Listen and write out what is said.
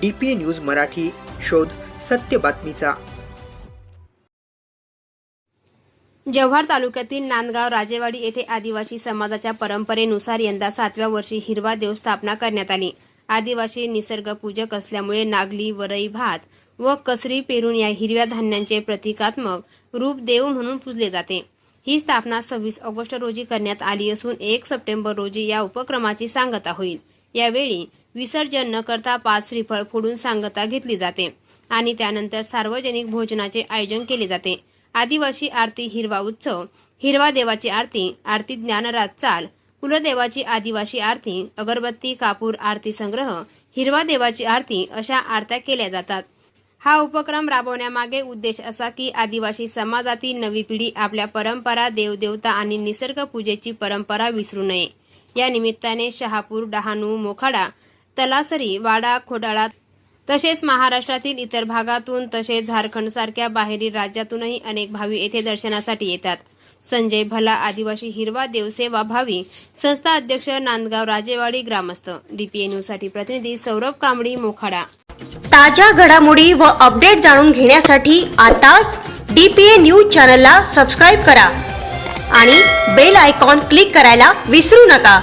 D P news Marathi शोध सत्य बातमीचा. जव्हार तालुक्यातील नांदगाव राजेवाडी येथे आदिवासी समाजाच्या परंपरेनुसार यंदा सातव्या वर्षी हिरवा देव स्थापना करण्यात आली. आदिवासी निसर्गपूजक असल्यामुळे नागली वरई भात व कसरी पेरून या हिरव्या धान्यांचे प्रतिकात्मक रूप देव म्हणून पूजले जाते. ही स्थापना सव्वीस ऑगस्ट रोजी करण्यात आली असून एक सप्टेंबर रोजी या उपक्रमाची सांगता होईल. यावेळी विसर्जन न करता पाच श्रीफळ फोडून सांगता घेतली जाते. आणि त्यानंतर सार्वजनिक भोजनाचे आयोजन केले जाते. आदिवासी आरती हिरवा उत्सव हिरवा देवाची आरती आरती ज्ञानराज चाल कुलदेवाची आदिवासी आरती अगरबत्ती कापूर आरती संग्रह हिरवा देवाची आरती अशा आरत्या केल्या जातात. हा उपक्रम राबवण्यामागे उद्देश असा की आदिवासी समाजातील नवी पिढी आपल्या परंपरा देवदेवता आणि निसर्ग पूजेची परंपरा विसरू नये. या निमित्ताने शहापूर डहाणू मोखाडा तलासरी वाडा खोडाळा तसेच महाराष्ट्रातील इतर भागातून तसेच झारखंड सारख्या बाहेरील राज्यातूनही अनेक भावी येथे दर्शनासाठी येतात. संजय भला आदिवासी हिरवा देवसेवा भावी संस्था अध्यक्ष नांदगाव राजेवाडी ग्रामस्थ. डीपीए न्यूजसाठी प्रतिनिधी सौरभ कांबडी मोखाडा. ताज्या घडामोडी व अपडेट जाणून घेण्यासाठी आताच डी पी ए न्यूज चॅनलला सबस्क्राईब करा आणि बेल आयकॉन क्लिक करायला विसरू नका.